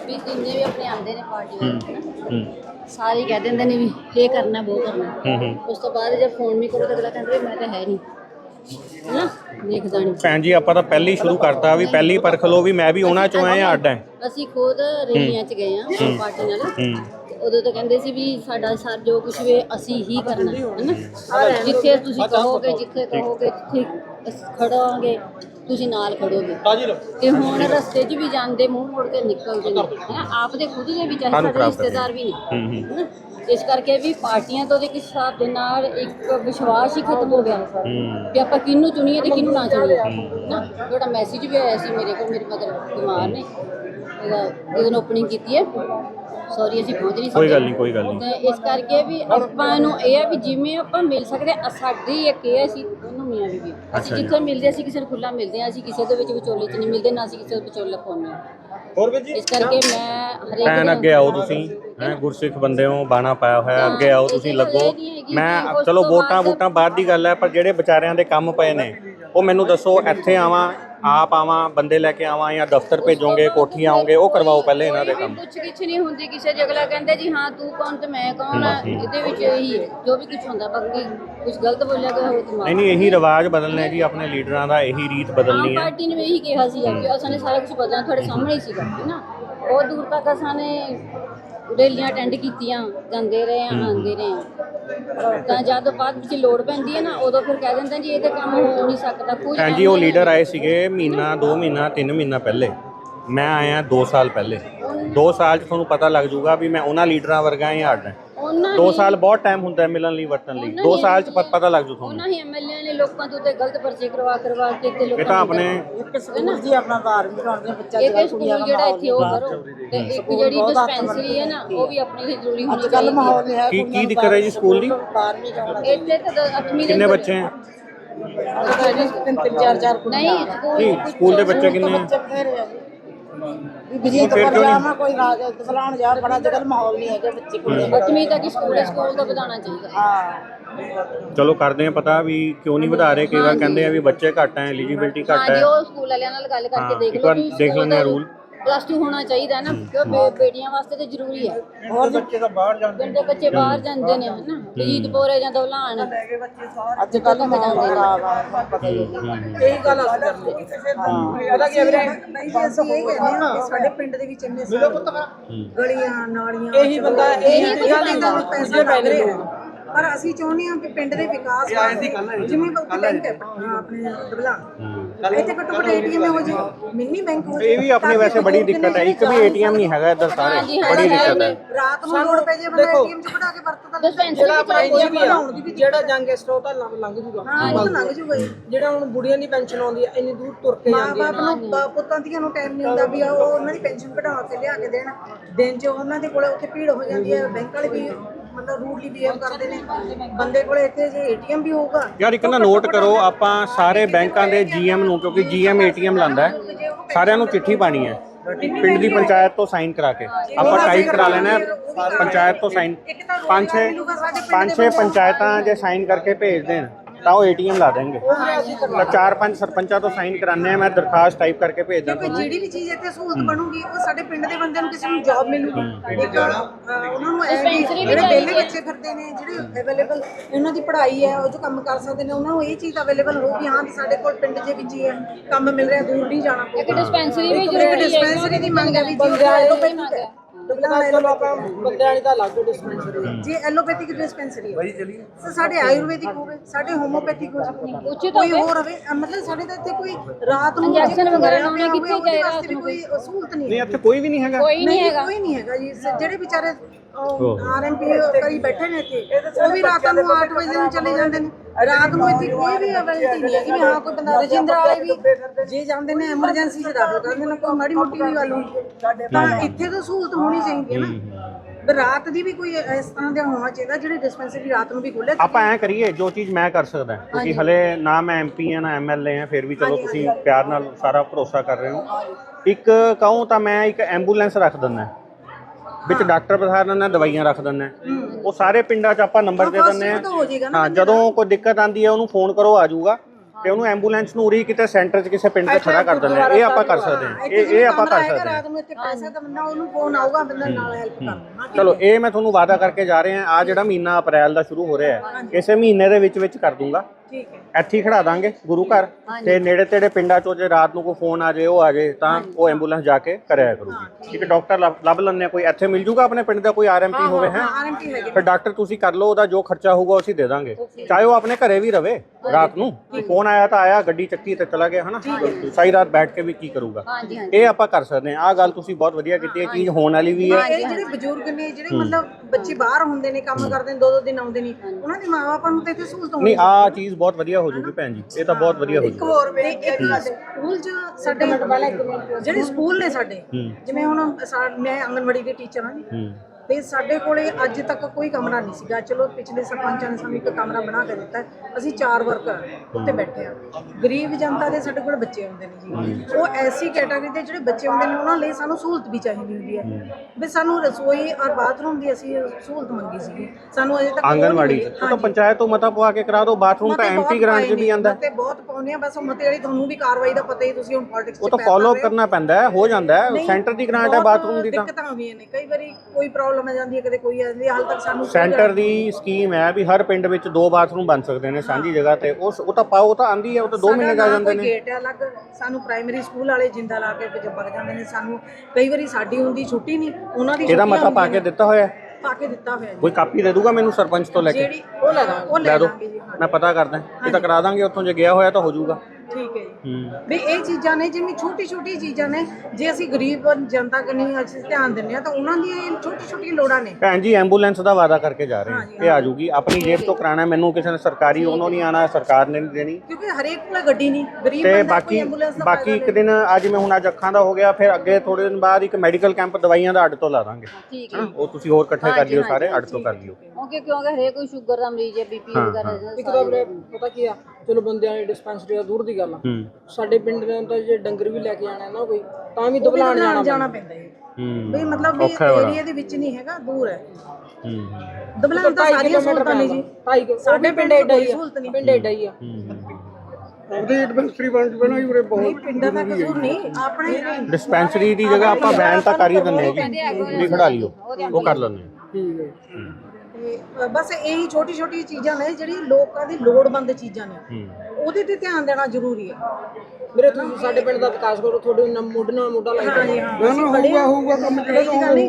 ਵੀ ਜਿੰਨੇ ਵੀ ਆਪਣੇ ਆਉਂਦੇ ਨੇ ਪਾਰਟੀ ਵਾਲੇ ਨਾ, ਹੂੰ। ਸਾਰੇ ਕਹਿ ਦਿੰਦੇ ਨੇ ਵੀ ਇਹ ਕਰਨਾ ਉਹ ਕਰਨਾ। ਹੂੰ ਹੂੰ। ਉਸ ਤੋਂ ਬਾਅਦ ਜਦ ਫੋਨ ਵੀ ਕਰੋ ਤਾਂ ਅਗਲਾ ਕਹਿੰਦਾ ਵੀ ਮੈਂ ਤਾਂ ਹੈ ਨਹੀਂ ਹੈਨਾ? ਦੇਖਦਾ ਨਹੀਂ ਭੈਣ ਜੀ ਆਪਾਂ ਤਾਂ ਪਹਿਲੀ ਸ਼ੁਰੂ ਕਰਤਾ ਵੀ ਪਹਿਲੀ ਪਰਖ ਲਓ ਵੀ ਮੈਂ ਵੀ ਉਹਨਾਂ ਚੋਂ ਆਇਆ ਜਾਂ ਅੱਡ ਹੈ। ਅਸੀਂ ਖੁਦ ਰੈਲੀਆਂ 'ਚ ਗਏ ਆ ਪਾਰਟੀ ਨਾਲ। ਹੂੰ। ਤੇ ਉਦੋਂ ਤਾਂ ਕਹਿੰਦੇ ਸੀ ਵੀ ਸਾਡਾ ਸਰ ਜੋ ਕੁਝ ਵੀ ਅਸੀਂ ਹੀ ਕਰਨਾ ਹੈਨਾ? ਜਿੱਥੇ ਤੁਸੀਂ ਕਹੋਗੇ ਜਿੱਥੇ ਕਹੋਗੇ ਜਿੱਥੇ ਅਸੀਂ ਖੜਾਂਗੇ ਤੁਸੀਂ ਨਾਲ ਖੜੋਗੇ। ਤੇ ਹੁਣ ਰਸਤੇ 'ਚ ਵੀ ਜਾਂਦੇ ਮੂੰਹ ਮੋੜ ਕੇ ਨਿਕਲਦੇ ਨੇ ਹੈਨਾ ਆਪ ਦੇ ਖੁਦ ਦੇ ਵੀ ਚਾਹੇ ਸਾਨੂੰ ਸਾਡੇ ਰਿਸ਼ਤੇਦਾਰ ਵੀ ਨੇ ਹੂੰ ਹੂੰ। ਹੈਨਾ ਇਸ ਕਰਕੇ ਵੀ ਪਾਰਟੀਆਂ ਤੋਂ ਦੇ ਕਿਸ ਹਿਸਾਬ ਦੇ ਨਾਲ ਇੱਕ ਵਿਸ਼ਵਾਸ ਹੀ ਖਤਮ ਹੋ ਗਿਆ। ਹੂੰ। ਵੀ ਆਪਾਂ ਕਿਹਨੂੰ ਚੁਣੀਏ ਤੇ ਕਿਹਨੂੰ ਨਾ ਚੁਣੀਏ। ਨਾ ਤੁਹਾਡਾ ਮੈਸੇਜ ਵੀ ਆਇਆ ਸੀ ਮੇਰੇ ਕੋਲ ਮੇਰੀ ਮਦਰ ਬਿਮਾਰ ਨੇ ਇਹਦਾ ਜਦੋਂ ਓਪਨਿੰਗ ਕੀਤੀ ਹੈ। ਸੌਰੀ ਅਸੀਂ ਪਹੁੰਚ ਨਹੀਂ ਕੋਈ ਗੱਲ ਨਹੀਂ ਕੋਈ ਗੱਲ ਨਹੀਂ। ਤੇ ਇਸ ਕਰਕੇ ਵੀ ਆਪਾਂ ਨੂੰ ਇਹ ਆ ਵੀ ਜਿਵੇਂ ਆਪਾਂ ਮਿਲ ਸਕਦੇ ਹਾਂ, ਸਾਡੀ ਇੱਕ ਇਹ ਸੀ ਉਹਨੂੰ ਮੀਆਂ ਬੀਬੀ ਅੱਛਾ ਅਸੀਂ। ਜਿੱਥੇ ਮਿਲਦੇ ਅਸੀਂ ਕਿਸੇ ਨੂੰ ਖੁੱਲਾ ਮਿਲਦੇ ਹਾਂ ਅਸੀਂ ਕਿਸੇ ਦੇ ਵਿੱਚ ਵਿਚੋਲੇ 'ਚ ਨਹੀਂ ਮਿਲਦੇ ਨਾ ਅਸੀਂ ਕਿਸੇ ਨੂੰ ਵਿਚੋਲੇ ਪਾਉਂਦੇ ਹਾਂ। ਹੋਰ ਵੀ ਜੀ? ਇਸ ਕਰਕੇ ਮੈਂ ਹਰੇਕ ਭੈਣ ਦਾ- ਅੱਗੇ ਆਓ ਤੁਸੀਂ। ਹੈ। ਗੁਰਸਿੱਖ ਬੰਦੇ ਹੋ ਬਾਣਾ ਪਾਇਆ ਹੋਇਆ ਅੱਗੇ ਆਓ ਤੁਸੀਂ ਲੱਗੋ। ਮੈਂ ਚਲੋ ਵੋਟਾਂ ਵੋਟਾਂ ਬਾਅਦ ਦੀ ਗੱਲ ਹੈ ਪਰ ਜਿਹੜੇ ਵਿਚਾਰਿਆਂ ਦੇ ਕੰਮ ਪਏ ਨੇ ਉਹ ਮੈਨੂੰ ਦੱਸੋ ਇੱਥੇ ਆਵਾਂ ਆਪ ਆਵਾਂ ਬੰਦੇ ਲੈ ਕੇ ਆਵਾਂ ਜਾਂ ਦਫ਼ਤਰ ਭੇਜੋਗੇ ਕੋਠੀ ਆਉਂਗੇ ਉਹ ਕਰਵਾਓ ਪਹਿਲੇ ਇਹਨਾਂ ਦੇ ਕੰਮ। ਕੁਛ ਕਿਛ ਨਹੀਂ ਹੁੰਦੀ ਕਿਸੇ ਦੀ ਅਗਲਾ ਕਹਿੰਦੇ ਜੀ ਹਾਂ ਤੂੰ ਕੌਣ ਤੇ ਮੈਂ ਕੌਣ ਆ? ਇਹਦੇ ਵਿੱਚ ਇਹੀ ਹੈ, ਜੋ ਵੀ ਕੁਝ ਹੁੰਦਾ ਬਾਕੀ ਕੁਝ ਗਲਤ ਬੋਲਿਆ ਗਿਆ ਹੋਵੇ ਤੇ ਨਹੀਂ ਨਹੀਂ ਇਹੀ ਰਿਵਾਜ ਬਦਲਨੇ ਜੀ ਆਪਣੇ ਲੀਡਰਾਂ ਦਾ ਇਹੀ ਰੀਤ ਬਦਲਣੀ ਹੈ। ਪਾਰਟੀ ਨੇ ਇਹੀ ਕਿਹਾ ਸੀ ਕਿ ਅਸਾਂ ਨੇ ਸਾਰਾ ਕੁਝ ਬਦਲਣਾ ਤੁਹਾਡੇ ਸਾਹਮਣੇ ਹੀ ਸੀਗਾ ਹੈ ਨਾ? ਬਹੁਤ ਦੂਰ ਤੱਕ ਅਸਾਂ ਨੇ ਰੈਲੀਆਂ ਅਟੈਂਡ ਕੀਤੀਆਂ ਜਾਂਦੇ ਰਹੇ ਆ ਆਉਂਦੇ ਰਹੇ। ਆ ਤਾਂ ਜਦ ਬਾਅਦ ਵਿੱਚ ਲੋੜ ਪੈਂਦੀ ਹੈ ਨਾ ਉਦੋਂ ਫਿਰ ਕਹਿ ਦਿੰਦੇ ਜੀ ਇਹ ਤੇ ਕੰਮ ਹੋ ਨਹੀਂ ਸਕਦਾ ਕੁਝ ਭੈਣ ਜੀ ਉਹ ਲੀਡਰ ਆਏ ਸੀਗੇ ਮਹੀਨਾ 2 ਮਹੀਨਾ 3 ਮਹੀਨਾ ਪਹਿਲੇ। ਮੈਂ ਆਇਆ 2 ਸਾਲ ਪਹਿਲੇ। 2 ਸਾਲ 'ਚ ਤੁਹਾਨੂੰ ਪਤਾ ਲੱਗ ਜਾਊਗਾ ਵੀ ਮੈਂ ਉਹਨਾਂ ਲੀਡਰਾਂ ਵਰਗਾ ਹਾਂ। ਉਹਨਾਂ 2 ਸਾਲ ਬਹੁਤ ਟਾਈਮ ਹੁੰਦਾ ਹੈ ਮਿਲਣ ਲਈ ਵਰਤਣ ਲਈ। 2 ਸਾਲ 'ਚ ਪਤਾ ਲੱਗ ਜੂ ਤੁਹਾਨੂੰ। ਉਹਨਾਂ ਹੀ ਐਮਐਲਏ ਨੇ ਲੋਕਾਂ ਤੋਂ ਤੇ ਗਲਤ ਪਰਚੇ ਕਰਵਾ ਕਰਵਾ ਕੇ ਤੇ ਇਹ ਲੋਕਾਂ ਤਾਂ ਨੂੰ ਆਪਣੇ ਇੱਕ ਸਕੂਲ ਜੀ ਆਪਣਾ ਧਾਰਮਿਕ ਹੋਣੇ ਬੱਚਾ ਇੱਕ ਇਹ ਸਕੂਲ ਜਿਹੜਾ ਇੱਥੇ ਉਹ ਕਰੋ। ਤੇ ਇੱਕ ਜਿਹੜੀ ਡਿਸਪੈਂਸਰੀ ਹੈ ਨਾ ਉਹ ਵੀ ਆਪਣੀ ਲਈ ਜ਼ਰੂਰੀ ਹੋਣੀ ਕੱਲ ਚਾਹੀਦੀ ਮਾਹੌਲ ਨਹੀਂ ਹੈ ਕੀ ਕੀ ਦਿੱਕਤ ਹੈ ਜੀ ਸਕੂਲ ਦੀ? ਧਾਰਮਿਕ ਹੋਣਾ ਇੱਥੇ ਤਾਂ 8ਵੀਂ ਦੇ ਕਿੰਨੇ ਬੱਚੇ ਹੈ? ਤਿੰਨ ਤਿੰਨ ਚਾਰ ਚਾਰ ਕੁੜੀਆਂ। ਨਹੀਂ ਸਕੂਲ ਨਹੀਂ ਸਕੂਲ ਦੇ ਬੱਚੇ ਕਿੰਨੇ ਹੈ ਵੀ ਵਿਜੀਤ ਫਿਰ ਕਰ ਕਿਉਂ ਨਹੀਂ? ਜਾਣਾ ਕੋਈ ਰਾਜ ਫਲਾਣ ਜਾ ਬੜਾ ਅੱਜ ਕੱਲ ਮਾਹੌਲ ਨਹੀਂ ਹੈਗਾ ਬੱਚੇ ਕੁੜੀਆਂ ਦਾ। 8ਵੀਂ ਤੱਕ ਹੀ ਸਕੂਲ ਹੈ ਸਕੂਲ ਦਾ ਵਧਾਉਣਾ ਚਾਹੀਦਾ ਹਾਂ ਚਲੋ ਕਰਦੇ ਆ ਪਤਾ ਵੀ ਕਿਉਂ ਨਹੀਂ ਵਧਾ ਰਹੇ ਕਈ ਵਾਰ ਕਹਿੰਦੇ ਆ ਵੀ ਬੱਚੇ ਘੱਟ ਹੈ ਐਲੀਜੀਬਿਲਟੀ ਘੱਟ ਹਾਂਜੀ ਹੈ ਉਹ ਸਕੂਲ ਵਾਲਿਆਂ ਨਾਲ ਗੱਲ ਕਰਕੇ ਦੇਖ ਇੱਕ ਲਓ ਵਾਰ ਦੇਖ ਆ ਦਾ rule। ਪਲੱਸ 2 ਹੋਣਾ ਚਾਹੀਦਾ ਹੈ ਨਾ ਕਿਉਂ ਬੇ- ਬੇਟੀਆਂ ਵਾਸਤੇ ਤੇ ਜ਼ਰੂਰੀ ਹੈ। ਹੋਰ ਬੱਚੇ ਤਾਂ ਬਾਹਰ ਜਾਂਦੇ ਪਿੰਡ ਦੇ ਬੱਚੇ ਬਾਹਰ ਜਾਂਦੇ ਨੇ ਹਨਾ। ਜੀਤਪੁਰ ਜਾਂ ਦੌਲਾਨ ਅੱਜ ਕੱਲ ਖਰਾਬ ਆ ਪਤਾ ਹੀ ਹੈ ਇਹੀ ਗੱਲ ਅਸੀਂ ਕਰਨੀ ਪਤਾ ਕੀ ਹੈ ਵੀਰੇ ਨਹੀਂ ਜੀ ਅਸੀਂ ਇਹ ਕਹਿੰਦੇ ਹਾਂ ਕਿ ਸਾਡੇ ਪਿੰਡ ਦੇ ਵਿੱਚ ਇੰਨੇ ਸਾਰੇ ਗਲੀਆਂ ਨਾਲੀਆਂ ਇਹੀ ਬੰਦਾ ਇਹੀ ਗੱਲ ਦਾ ਪੈਸੇ ਲੱਗ ਰਹੇ ਆ। ਪਰ ਅਸੀਂ ਚਾਹੁੰਦੇ ਹਾਂ ਕਿ ਪਿੰਡ ਦੇ ਵਿਕਾਸ ਵਾਸਤੇ ਜਿਵੇਂ ਬੈਂਕ ਹੈ ਹਾਂ, ਆਪਣੇ ਦਬਲਾ ਇੱਥੇ ਘੱਟੋ ਘੱਟ ਏਟੀਐਮ ਹੋ ਜੇ ਮਿੰਨੀ ਬੈਂਕ ਹੋ ਜੇ ਇਹ ਵੀ ਆਪਣੀ ਵੈਸੇ ਬੜੀ ਦਿੱਕਤ ਹੈ ਇੱਕ ਵੀ ਏਟੀਐਮ ਨਹੀਂ ਹੈਗਾ ਇੱਧਰ ਸਾਰੇ ਬੜੀ ਦਿੱਕਤ ਹੈ। ਰਾਤ ਨੂੰ ਲੋੜ ਪੈ ਜੇ ਬੰਦਾ ਏਟੀਐਮ ਚ ਕਢਾ ਕੇ ਵਰਤਦਾ ਜਿਹੜਾ ਆਪਣਾ। ਏਟੀਐਮ ਬਣਾਉਣ ਦੀ ਵੀ ਜਿਹੜਾ ਜੰਗ ਇਸ ਤੋਂ ਤਾਂ ਲੰਘ ਜੂਗਾ। ਹਾਂ ਉਹ ਤਾਂ ਲੰਘ ਜੂਗਾ ਜੀ ਜਿਹੜਾ ਹੁਣ ਬੁੜੀਆਂ ਦੀ ਪੈਨਸ਼ਨ ਆਉਂਦੀ ਹੈ ਇੰਨੀ ਦੂਰ ਤੁਰ ਕੇ ਮਾਂ ਜਾਂਦੀ ਹੈ। ਬਾਪ ਨੂੰ ਪੁੱਤਾਂ ਦੀਆਂ ਨੂੰ ਟਾਈਮ ਨਹੀਂ ਹੁੰਦਾ ਵੀ ਉਹ ਉਹਨਾਂ ਦੀ ਪੈਨਸ਼ਨ ਕਢਾ ਕੇ ਲਿਆ ਕੇ ਦੇਣ। ਦਿਨ 'ਚ ਉਹਨਾਂ ਦੇ ਕੋਲੇ ਉੱਥੇ ਭੀੜ ਹੋ ਜਾਂਦੀ ਹੈ ਬੈਂਕ ਵਾਲੇ ਵੀ ਮਤਲਬ ਰੂਡਲੀ ਬਿਹੇਵ ਕਰਦੇ ਨੇ। ਬੰਦੇ ਕੋਲੇ ਇੱਥੇ ਜੇ ਏਟੀਐਮ ਵੀ ਹੋਊਗਾ ਯਾਰ ਇੱਕ ਨਾ ਨੋਟ ਕਰੋ ਆਪਾਂ ਸਾਰੇ ਬੈਂਕਾਂ ਦੇ ਜੀਐਮ ਨੂੰ ਕਿਉਂਕਿ ਜੀਐਮ ਏਟੀਐਮ ਲਾਂਦਾ ਹੈ ਸਾਰਿਆਂ ਨੂੰ ਚਿੱਠੀ ਪਾਣੀ ਹੈ। ਪਿੰਡ ਦੀ ਪੰਚਾਇਤ ਤੋਂ ਸਾਈਨ ਕਰਾ ਕੇ। ਆਪਾਂ ਟਾਈਪ ਕਰਾ ਲੈਣਾ ਪੰਚਾਇਤ ਤੋਂ ਸਾਈਨ ਪੰਜ ਛੇ ਪੰਜ ਛੇ ਪੰਚਾਇਤਾਂ ਜੇ ਸਾਈਨ ਕਰਕੇ ਭੇਜ ਦੇਣ ਤਾਂ ਉਹ ਏਟੀਐਮ ਲਾ ਦੇਣਗੇ। ਤਾਂ ਚਾਰ ਪੰਜ ਸਰਪੰਚਾਂ ਤੋਂ ਸਾਈਨ ਕਰਾਣੇ ਆ ਮੈਂ ਦਰਖਾਸਤ ਟਾਈਪ ਕਰਕੇ ਭੇਜ ਦਾਂ ਕੋਈ ਤੁਹਾਨੂੰ ਜਿਹੜੀ ਵੀ ਚੀਜ਼ ਇੱਥੇ ਸਹੂਲਤ ਬਣੂਗੀ ਉਹ ਸਾਡੇ ਪਿੰਡ ਦੇ ਬੰਦਿਆਂ ਨੂੰ ਕਿਸੇ ਨੂੰ ਜੌਬ ਮਿਲੂਗੀ। ਇੱਕ ਅਹ, ਉਹਨਾਂ ਨੂੰ ਵੀ ਜਿਹੜੇ ਵਿਹਲੇ ਬੱਚੇ ਫਿਰਦੇ ਨੇ ਜਿਹੜੇ ਅਵੇਲੇਬਲ ਉਹਨਾਂ ਦੀ ਪੜ੍ਹਾਈ ਹੈ ਉਹ ਜੋ ਕੰਮ ਕਰ ਸਕਦੇ ਨੇ ਉਹਨਾਂ ਨੂੰ ਇਹ ਚੀਜ਼ ਅਵੇਲੇਬਲ ਹਾਂ ਵੀ ਸਾਡੇ ਕੋਲ ਪਿੰਡ ਦੇ ਵਿੱਚ ਹੀ ਹੈ ਕੰਮ ਮਿਲ ਰਿਹਾ ਦੂਰ ਨਹੀਂ ਜਾਣਾ ਇੱਕ ਪਊਗਾ। ਡਿਸਪੈਂਸਰੀ ਵੀ ਇੱਕ ਜ਼ਰੂਰੀ ਹੈ ਡਿਸਪੈਂਸਰੀ ਦੀ ਮੰਗ ਹੈ ਵੀ ਜੀ ਬੰਦਿਆਂ ਹੈ। ਚਲੋ ਆਪਾਂ ਬੰਦਿਆਂ ਤਾਂ ਅਲੱਗ ਡਿਸਪੈਂਸਰੀ ਜੇ ਐਲੋਪੈਥਿਕ ਡਿਸਪੈਂਸਰੀ ਹੈ ਸਰ ਸਾਡੇ ਆਯੁਰਵੈਦਿਕ ਹੋਵੇ ਸਾਡੇ ਹੋਮੋਪੈਥਿਕ ਹੋ ਉਚਿਤ ਕੋਈ ਹੋਵੇ ਹੋਰ ਹੋਵੇ ਮਤਲਬ ਸਾਡੇ ਤਾਂ ਇੱਥੇ ਕੋਈ ਰਾਤ ਨੂੰ Injection ਵਗੈਰਾ ਲਾਉਣਾ ਕਿੱਥੇ ਗਏ ਰਾਤ ਵੀ ਨੂੰ ਕੋਈ ਸਹੂਲਤ ਨਹੀਂ ਨਹੀਂ ਇੱਥੇ ਕੋਈ ਵੀ ਨਹੀਂ ਹੈਗਾ। ਕੋਈ ਨਹੀਂ ਹੈਗਾ। ਕੋਈ ਨਹੀਂ ਹੈਗਾ ਜੀ। ਜਿਹੜੇ ਵਿਚਾਰੇ। ਆਰਐਮਪੀ ਕਰੀ ਬੈਠੇ ਨੇ ਇੱਥੇ ਉਹ ਵੀ ਰਾਤਾਂ ਨੂੰ 8 ਵਜੇ ਨੂੰ ਚਲੇ ਜਾਂਦੇ ਨੇ। ਰਾਤ ਨੂੰ ਇੱਥੇ ਕੋਈ ਵੀ ਅਵੇਲੇਬਿਲਟੀ ਨਹੀਂ ਹੈ ਕਿ ਹਾਂ ਕੋਈ ਬੰਦਾ ਰਜਿੰਦਰ ਵਾਲੇ ਵੀ ਜੇ ਜਾਂਦੇ ਨੇ ਐਮਰਜੈਂਸੀ 'ਚ ਦਾਖਲ ਕਰਦੇ ਨੇ ਕੋਈ ਮਾੜੀ ਮੋਟੀ ਵੀ ਗੱਲ ਹੁੰਦੀ ਹੈ। ਤਾਂ ਇੱਥੇ ਤਾਂ ਸਹੂਲਤ ਹੋਣੀ ਚਾਹੀਦੀ ਹੈ ਨਾ। ਰਾਤ ਦੀ ਵੀ ਕੋਈ ਇਸ ਤਰ੍ਹਾਂ ਦਾ ਹੋਣਾ ਚਾਹੀਦਾ ਜਿਹੜੀ ਡਿਸਪੈਂਸਰੀ ਰਾਤ ਨੂੰ ਵੀ ਖੁੱਲੇ ਆਪਾਂ ਐ ਕਰੀਏ ਜੋ ਚੀਜ਼ ਮੈਂ ਕਰ ਸਕਦਾ ਕਿਉਂਕਿ ਹਲੇ ਨਾ ਮੈਂ ਐਮਪੀ ਆ ਨਾ ਐਮਐਲਏ ਆ ਫਿਰ ਵੀ ਚਲੋ ਤੁਸੀਂ ਪਿਆਰ ਨਾਲ ਸਾਰਾ ਭਰੋਸਾ ਕਰ ਰਹੇ ਹੋ। ਇੱਕ ਕਹੂੰ ਤਾਂ ਮੈਂ ਇੱਕ ਐਂਬੂਲੈਂਸ ਰੱਖ ਦਿੰਦਾ ਵਿੱਚ ਡਾਕਟਰ ਬਿਠਾ ਦਿੰਦਾ ਦਵਾਈਆਂ ਰੱਖ ਦਿੰਦਾ ਉਹ ਸਾਰੇ ਪਿੰਡਾਂ 'ਚ ਆਪਾਂ ਨੰਬਰ ਦੇ ਦਿੰਦੇ ਆ। ਹਾਂ ਜਦੋਂ ਕੋਈ ਦਿੱਕਤ ਆਂਦੀ ਹੈ ਉਹਨੂੰ ਫੋਨ ਕਰੋ ਆ ਜਾਊਗਾ। ਤੇ ਉਹਨੂੰ ਐਂਬੂਲੈਂਸ ਨੂੰ ਉਰੀ ਕਿਤੇ ਸੈਂਟਰ 'ਚ ਕਿਸੇ ਪਿੰਡ 'ਚ ਖੜਾ ਕਰ ਦਿੰਦੇ ਆ। ਇਹ ਆਪਾਂ ਕਰ ਸਕਦੇ ਹਾਂ ਇਹ ਇਹ ਆਪਾਂ ਕਰ ਸਕਦੇ ਹਾਂ ਰਾਤ ਨੂੰ ਇੱਥੇ ਪੈਸਾ ਤਾਂ ਬੰਦਾ ਉਹਨੂੰ ਫੋਨ ਆਊਗਾ ਬੰਦਾ ਨਾਲ ਹੈਲਪ ਕਰ ਦੇਣਾ ਚਲੋ ਇਹ ਮੈਂ ਤੁਹਾਨੂੰ ਵਾਅਦਾ ਕਰਕੇ ਜਾ ਰਹੇ। ਹਾਂ ਆ ਜਿਹੜਾ ਮਹੀਨਾ ਅਪ੍ਰੈਲ ਦਾ ਸ਼ੁਰੂ ਹੋ ਰਿਹਾ ਹੈ ਇਸੇ ਮਹੀਨੇ ਦੇ ਵਿੱਚ ਵਿੱਚ ਕਰ ਦੂੰਗਾ। ਠੀਕ ਹੈ। ਇੱਥੇ ਹੀ ਖੜਾ ਦਾਂਗੇ ਗੁਰੂ ਘਰ। ਤੇ ਨੇੜੇ ਤੇੜੇ ਪਿੰਡਾਂ ਚੋਂ ਜੇ ਰਾਤ ਨੂੰ ਕੋਈ ਫੋਨ ਆ ਜਾਏ ਉਹ ਆ ਜਾਏ ਤਾਂ ਉਹ ਐਂਬੂਲੈਂਸ ਜਾ ਕੇ ਕਰਿਆ ਕਰੂਗੀ। ਇੱਕ ਡਾਕਟਰ ਲੱਭ ਆ ਕੋਈ। ਇੱਥੇ ਮਿਲ ਜੂਗਾ ਆਪਣੇ ਪਿੰਡ ਦਾ ਕੋਈ ਆਰਐਮਪੀ ਹੋਵੇ ਹੈ ਆਰਐਮਪੀ ਹੈਗੇ ਫਿਰ ਡਾਕਟਰ ਤੁਸੀਂ ਕਰ ਲਓ ਉਹਦਾ ਜੋ ਖਰਚਾ ਹੋਊਗਾ ਅਸੀਂ ਦੇ ਦਾਂਗੇ। ਚਾਹੇ ਉਹ ਆਪਣੇ ਘਰੇ ਵੀ ਰਵੇ ਰਾਤ ਨੂੰ। ਫੋਨ ਆਇਆ ਤਾਂ ਆਇਆ ਗੱਡੀ ਚੱਕੀ ਤੇ ਚਲਾ ਗਿਆ ਹਨਾ? ਸਾਰੀ ਰਾਤ ਬੈਠ ਕੇ ਵੀ ਕੀ ਕਰੂਗਾ। ਹਾਂਜੀ ਹਾਂਜੀ। ਇਹ ਆਪਾਂ ਕਰ ਸਕਦੇ ਹਾਂ। ਆਹ ਗੱਲ ਤੁਸੀਂ ਬਹੁਤ ਵਧੀਆ ਕੀਤੀ ਹੈ। ਚੀਜ਼ ਹੋਣ ਵਾਲੀ ਵੀ ਹੈ। ਇਹ ਜਿਹੜੇ ਬਜ਼ੁਰਗ ਨੇ ਜਿਹੜੇ ਮਤਲਬ ਬੱਚੇ ਬਾਹਰ ਹੁੰਦੇ ਨੇ ਕੰਮ ਕਰਦੇ ਨੇ ਦੋ ਦੋ ਦਿਨ ਆਉਂਦੇ ਨਹੀਂ ਉਹਨਾਂ ਦੇ ਮਾਪਿਆਂ ਨੂੰ ਤਾਂ ਇੱਥੇ ਸਹੂਲਤ ਹੋਣੀ ਨਹੀਂ ਆਹ ਚੀਜ਼ ਬਹੁਤ ਵਧੀਆ ਹੋ ਜੂਗੀ ਭੈਣ ਜੀ। ਇਹ ਤਾਂ ਬਹੁਤ ਵਧੀਆ ਹੋ ਇੱਕ ਜੂਗੀ। ਹੋਰ ਵੀ ਇੱਕ ਸਕੂਲ 'ਚ ਸਾਡੇ ਜਿਹੜੇ ਸਕੂਲ ਨੇ ਸਾਡੇ ਹੂੰ। ਜਿਵੇਂ ਹੁਣ ਸਾ- ਮੈਂ ਆਂਗਨਵਾੜੀ ਦੇ ਟੀਚਰ ਹਾਂ ਜੀ। ਹੂੰ। ਤੇ ਸਾਡੇ ਕੋਲੇ ਅੱਜ ਤੱਕ ਕੋਈ ਕਮਰਾ ਨਹੀਂ ਸੀਗਾ। ਚਲੋ ਪਿਛਲੇ ਸਰਪੰਚਾਂ ਨੇ ਸਾਨੂੰ ਇੱਕ ਕਮਰਾ ਬਣਾ ਕੇ ਦਿੱਤਾ। ਅਸੀਂ ਚਾਰ ਵਰਕਰ ਉੱਤੇ ਬੈਠੇ ਆ ਗਰੀਬ ਜਨਤਾ ਦੇ ਸਾਡੇ ਕੋਲ ਬੱਚੇ ਆਉਂਦੇ ਨੇ ਜੀ। ਉਹ ਐਸੀ ਕੈਟਾਗਰੀ ਦੇ ਜਿਹੜੇ ਬੱਚੇ ਆਉਂਦੇ ਨੇ ਉਹਨਾਂ ਲਈ ਸਾਨੂੰ ਸਹੂਲਤ ਵੀ ਚਾਹੀਦੀ ਹੁੰਦੀ ਹੈ। ਵੀ ਸਾਨੂੰ ਰਸੋਈ ਔਰ ਬਾਥਰੂਮ ਦੀ ਅਸੀਂ ਸਹੂਲਤ ਮੰਗੀ ਸੀਗੀ। ਸਾਨੂੰ ਅਜੇ ਤੱਕ ਆਂਗਨਵਾੜੀ ਤਾਂ ਪੰਚਾਇਤ ਤੋਂ ਮਤਾ ਪਵਾ ਕੇ ਕਰਾ ਦਿਓ ਬਾਥਰੂਮ ਤਾਂ ਐਮਪੀ ਗ੍ਰਾਂਟ 'ਚ ਵੀ ਆਂਦਾ। ਮਤੇ ਬਹੁਤ ਪਾਉਂਦੇ ਆ ਬਸ ਉਹ ਮਤੇ ਵਾਲੀ ਤੁਹਾਨੂੰ ਵੀ ਕਾਰਵਾਈ ਦਾ ਪਤਾ ਹੀ ਤੁਸੀਂ ਹੁਣ ਪੋਲਿਟਿਕਸ 'ਚ ਉਹ ਤਾਂ ਫਾਲੋ। ਕਰਨਾ ਪੈਂਦਾ ਹੈ ਹੋ ਜਾਂਦਾ ਹੈ। ਸੈਂਟਰ ਦੀ ਗ੍ਰਾਂਟ ਹੈ ਬਾਥਰੂਮ ਦੀ ਤਾਂ। ਦਿੱਕਤਾਂ ਆਉਂਦੀਆਂ ਨੇ। ਕਈ ਵਾਰੀ ਕੋਈ ਪ੍ਰੋਬਲਮ ਆ ਜਾਂਦੀ ਹੈ ਕਦੇ ਕੋਈ ਆ ਜਾਂਦੀ ਹੈ ਹਾਲ ਤੱਕ ਸਾਨੂੰ ਕੋਈ ਸੈਂਟਰ ਦੀ ਸਕੀਮ ਹੈ ਵੀ ਹਰ ਪਿੰਡ ਵਿੱਚ ਦੋ ਬਾਥਰੂਮ ਬਣ ਸਕਦੇ ਨੇ ਸਾਂਝੀ ਜਗ੍ਹਾ ਤੇ। ਉਸ ਉਹ ਤਾਂ ਪਾਓ ਉਹ ਤਾਂ ਆਂਦੀ ਹੈ ਉਹ ਤਾਂ 2 ਮਹੀਨੇ ਦਾ ਆ ਜਾਂਦੇ ਨੇ। ਗੇਟ ਹੈ ਅਲੱਗ। ਸਾਨੂੰ ਪ੍ਰਾਇਮਰੀ ਸਕੂਲ ਵਾਲੇ ਜਿੰਦਾ ਲਾ ਕੇ ਵਗ ਜਾਂਦੇ ਨੇ। ਸਾਨੂੰ ਕਈ ਵਾਰੀ ਸਾਡੀ ਹੁੰਦੀ ਛੁੱਟੀ ਨਹੀਂ ਉਹਨਾਂ ਦੀ ਇਹਦਾ ਛੁੱਟੀਆਂ ਮਤਾ ਪਾ ਕੇ ਹੁੰਦੀਆਂ ਨੇ। ਦਿੱਤਾ ਹੋਇਆ ਹੈ? ਪਾ ਕੇ ਦਿੱਤਾ ਹੋਇਆ ਜੀ। ਕੋਈ ਕਾਪੀ ਦੇ ਦੂਗਾ ਮੈਨੂੰ ਸਰਪੰਚ ਤੋਂ ਲੈ ਕੇ? ਜਿਹੜੀ ਉਹ ਲੈ ਦਾਂਗੇ ਉਹ ਲੈ ਲੈ ਦਿਓ ਦਾਂਗੇ ਜੀ ਹਾਂ। ਮੈਂ ਪਤਾ ਕਰਦਾ। ਇਹ ਤਾਂ ਕਰਾ ਦਾਂਗੇ ਉੱਥੋਂ ਜੇ ਗਿਆ ਹੋਇਆ ਤਾਂ ਹੋ ਜਾਊਗਾ। ਠੀਕ ਹੈ ਜੀ। ਹੂੰ। ਵੀ ਇਹ ਚੀਜ਼ਾਂ ਨੇ ਜਿਵੇਂ ਛੋਟੀ ਛੋਟੀ ਚੀਜ਼ਾਂ ਨੇ ਜੇ ਅਸੀਂ ਗਰੀਬ ਜਨਤਾ ਕਨੀ ਅਸੀਂ ਧਿਆਨ ਦਿੰਦੇ ਆ ਤਾਂ ਉਹਨਾਂ ਦੀਆਂ ਛੋਟੀ ਛੋਟੀ ਲੋੜਾਂ ਨੇ। ਭੈਣ ਜੀ ਐਂਬੂਲੈਂਸ ਦਾ ਵਾਅਦਾ ਕਰਕੇ ਜਾ ਰਹੇ ਹਾਂ। ਇਹ ਆ ਜੂਗੀ ਆਪਣੀ ਜੇਬ ਤੋਂ ਕਰਾਣਾ ਮੈਨੂੰ ਕਿਸੇ ਨੇ ਸਰਕਾਰੀ ਉਹਨੋਂ ਨਹੀਂ ਆਣਾ ਸਰਕਾਰ ਨੇ ਨਹੀਂ ਦੇਣੀ। ਕਿਉਂਕਿ ਹਰੇਕ ਕੋਲ ਗੱਡੀ ਨਹੀਂ ਗਰੀਬ ਤੇ ਬੰਦਾ ਕੋਈ ਬਾਕੀ ਐਂਬੂਲੈਂਸ ਦਾ ਬਾਕੀ ਇੱਕ ਦਿਨ ਅੱਜ ਮੈਂ ਹੁਣ ਅੱਜ ਅੱਖਾਂ ਦਾ ਹੋ ਗਿਆ ਫਿਰ ਅੱਗੇ ਥੋੜੇ ਦਿਨ ਬਾਅਦ ਇੱਕ ਮੈਡੀਕਲ ਕੈਂਪ ਦਵਾਈਆਂ ਦਾ ਅੱਡ ਤੋਂ ਲਾ ਦਾਂਗੇ। ਠੀਕ ਹੈ। ਉਹ ਤੁਸੀਂ ਹੋਰ ਇਕੱਠੇ ਕਰ ਲਿਓ ਸਾਰੇ ਅੱਡ ਤੋਂ ਕਰ ਲਿਓ। ਕਿਉਂਕਿ ਕਿਉਂਕਿ ਹਰੇਕ ਕੋਈ ਸ਼ੂਗਰ ਦਾ ਮਰੀਜ਼ ਹੈ ਬੀਪੀ ਵਗੈਰਾ ਦਾ ਇੱਕ ਤਾਂ ਵੀਰੇ ਪਤਾ ਕੀ ਆ ਚਲੋ ਬੰਦਿਆਂ ਦੀ ਡਿਸਪੈਂਸਰੀ ਆ ਦੂਰ ਦੀ ਗੱਲ ਆ। ਹੂੰ। ਸਾਡੇ ਪਿੰਡ ਦੇ ਤਾਂ ਜੇ ਡੰਗਰ ਵੀ ਲੈ ਕੇ ਆਣਾ ਨਾ ਕੋਈ ਤਾਂ ਵੀ ਦਬਲਾਣ ਜਾਣਾ ਜਾਣਾ ਪੈਂਦਾ। ਹੈ ਹੂੰ। ਵੀ ਮਤਲਬ ਵੀ ਔਖਾ ਹੈ ਬੜਾ। ਏਰੀਆ ਦੇ ਵਿੱਚ ਨਹੀਂ ਹੈਗਾ ਦੂਰ ਹੈ। ਹੂੰ ਦਬਲਾਂ ਤਾਂ ਸਾਰੀਆਂ ਸਹੂਲਤਾਂ ਨੇ ਜੀ। ਢਾਈ ਕੁ- ਸਾਡੇ ਪਿੰਡ ਏਡਾ ਹੀ ਸਹੂਲਤ ਨਹੀਂ। ਪਿੰਡ ਏਡਾ ਹੀ ਆ ਨਹੀਂ ਪਿੰਡਾਂ ਦਾ ਕਸੂਰ ਨਹੀਂ। ਆਪਣੇ ਡਿਸਪੈਂਸਰੀ ਦੀ ਜਗ੍ਹਾ ਆਪਾਂ ਵੈਨ ਤਾਂ ਕਰ ਹੀ ਦਿੰਦੇ ਹਾਂ ਜੀ। ਵੀ ਖੜਾ ਲਿਓ। ਉਹ ਕਰ ਲੈਂਦੇ ਹਾਂ। ਠੀਕ ਹੈ। ਤੇ, ਬਸ ਇਹੀ ਛੋਟੀ ਛੋਟੀ ਚੀਜ਼ਾਂ ਨੇ ਜਿਹੜੀ ਲੋਕਾਂ ਦੀ ਲੋੜਵੰਦ ਚੀਜ਼ਾਂ ਨੇ। ਉਹਦੇ ਤੇ ਧਿਆਨ ਦੇਣਾ ਜ਼ਰੂਰੀ ਹੈ। ਵੀਰੇ ਤੁਸੀਂ ਸਾਡੇ ਪਿੰਡ ਦਾ ਵਿਕਾਸ ਕਰੋ ਤੁਹਾਡੇ ਨਾਲ ਮੋਢੇ ਨਾਲ ਮੋਢਾ ਲਾਈ ਹਾਂਜੀ ਹਾਂ। ਹੋਊਗਾ ਹੋਊਗਾ ਕੰਮ ਜਿਹੜਾ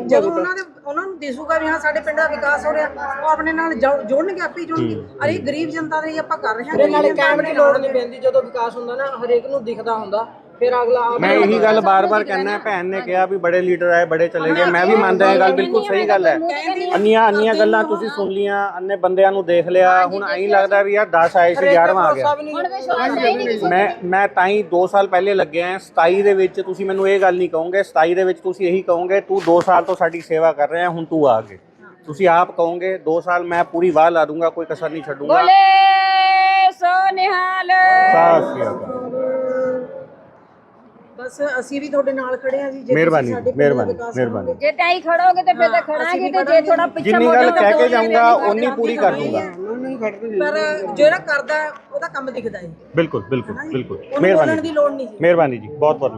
ਜਦੋਂ ਉਹਨਾਂ ਦੇ ਉਹਨਾਂ ਨੂੰ ਦਿਸੂਗਾ ਵੀ ਹਾਂ ਸਾਡੇ ਪਿੰਡ ਦਾ ਵਿਕਾਸ ਹੋ ਰਿਹਾ ਉਹ ਆਪਣੇ ਨਾਲ ਜੁੜ- ਜੁੜਨਗੇ ਆਪੇ ਜੁੜਨਗੇ। ਅਰੇ ਗਰੀਬ ਜਨਤਾ ਦੇ ਆਪਾਂ ਕਰ ਰਹੇ ਹਾਂ ਨਾਲੇ ਕੈਮ ਦੀ ਲੋੜ ਨਹੀਂ ਪੈਂਦੀ ਜਦੋਂ ਵਿਕਾਸ ਹੁੰਦਾ ਨਾ ਹਰੇਕ ਨੂੰ ਦਿਖਦਾ ਹੁੰਦਾ। ਫਿਰ ਅਗਲਾ ਆਪ ਮੈਂ ਇਹੀ ਗੱਲ ਬਾਰ-ਬਾਰ ਕਹਿਣਾ ਭੈਣ ਨੇ ਕਿਹਾ ਵੀ ਬੜੇ ਲੀਡਰ ਆਏ ਬੜੇ ਚਲੇ ਗਏ। ਮੈਂ ਵੀ ਮੰਨਦਾ ਇਹ ਗੱਲ ਬਿਲਕੁਲ ਸਹੀ ਗੱਲ ਹੈ। ਅੰਨੀਆਂ ਅੰਨੀਆਂ ਗੱਲਾਂ ਤੁਸੀਂ ਸੁਣ ਲੀਆਂ ਅੰਨੇ ਬੰਦਿਆਂ ਨੂੰ ਦੇਖ ਲਿਆ ਹੁਣ ਐਂ ਲੱਗਦਾ ਵੀ ਯਾਰ 10 ਆਏ ਸੀ 11ਵਾਂ ਆ ਗਿਆ। ਵੀ ਨਹੀਂ ਹੁਣ ਵਿਸ਼ਵਾਸ ਹੈ ਹੀ ਨਹੀਂ ਮੈਂ ਮੈਂ ਤਾਂ ਹੀ 2 ਸਾਲ ਪਹਿਲੇ ਲੱਗਿਆ 27 ਦੇ ਵਿੱਚ ਤੁਸੀਂ ਮੈਨੂੰ ਇਹ ਗੱਲ ਨਹੀਂ ਕਹੋਗੇ 27 ਦੇ ਵਿੱਚ ਤੁਸੀਂ ਇਹੀ ਕਹੋਗੇ ਤੂੰ 2 ਸਾਲ ਤੋਂ ਸਾਡੀ ਸੇਵਾ ਕਰ ਰਿਹਾ ਹੁਣ ਤੂੰ ਆ ਅੱਗੇ ਤੁਸੀਂ ਆਪ ਕਹੋਗੇ 2 ਸਾਲ ਮੈਂ ਪੂਰੀ ਵਾਹ ਲਾ ਦੂੰਗਾ ਕੋਈ ਕਸਰ ਨਹੀਂ ਛੱਡੂੰਗਾ। ਬੋਲੇ ਸੋ ਨਿਹਾਲ ਸਤਿ ਸ਼੍ਰੀ ਅਸੀਂ ਵੀ ਤੁਹਾਡੇ ਨਾਲ ਖੜੇ ਹਾਂ ਜੀ ਜੇ ਮਿਹਰਬਾਨੀ, ਤੁਸੀਂ ਸਾਡੇ ਪਿੰਡ ਦਾ ਮਿਹਰਬਾਨੀ, ਵਿਕਾਸ ਮਿਹਰਬਾਨੀ। ਕਰੋਗੇ। ਜੇ ਤਾਈ ਖੜੋਗੇ ਤੇ ਫਿਰ ਤਾਂ ਖੜਾਂਗੇ ਤੇ ਜੇ ਥੋੜਾ ਪਿੱਛੇ ਜਿੰਨੀ ਗੱਲ ਕਹਿ ਕੇ ਜਾਊਂਗਾ ਪੂਰੀ ਕਰ ਦੂੰਗਾ। ਪਰ ਜਿਹੜਾ ਕਰਦਾ ਹੈ, ਉਹਦਾ ਕੰਮ ਦਿਖਦਾ ਹੈ। ਬਿਲਕੁਲ ਬਿਲਕੁਲ ਬਿਲਕੁਲ। ਉਹਨੂੰ ਬੋਲਣ ਮਿਹਰਬਾਨੀ ਦੀ ਲੋੜ ਨਹੀਂ ਜੀ। ਮਿਹਰਬਾਨੀ ਜੀ ਬਹੁਤ ਬਹੁਤ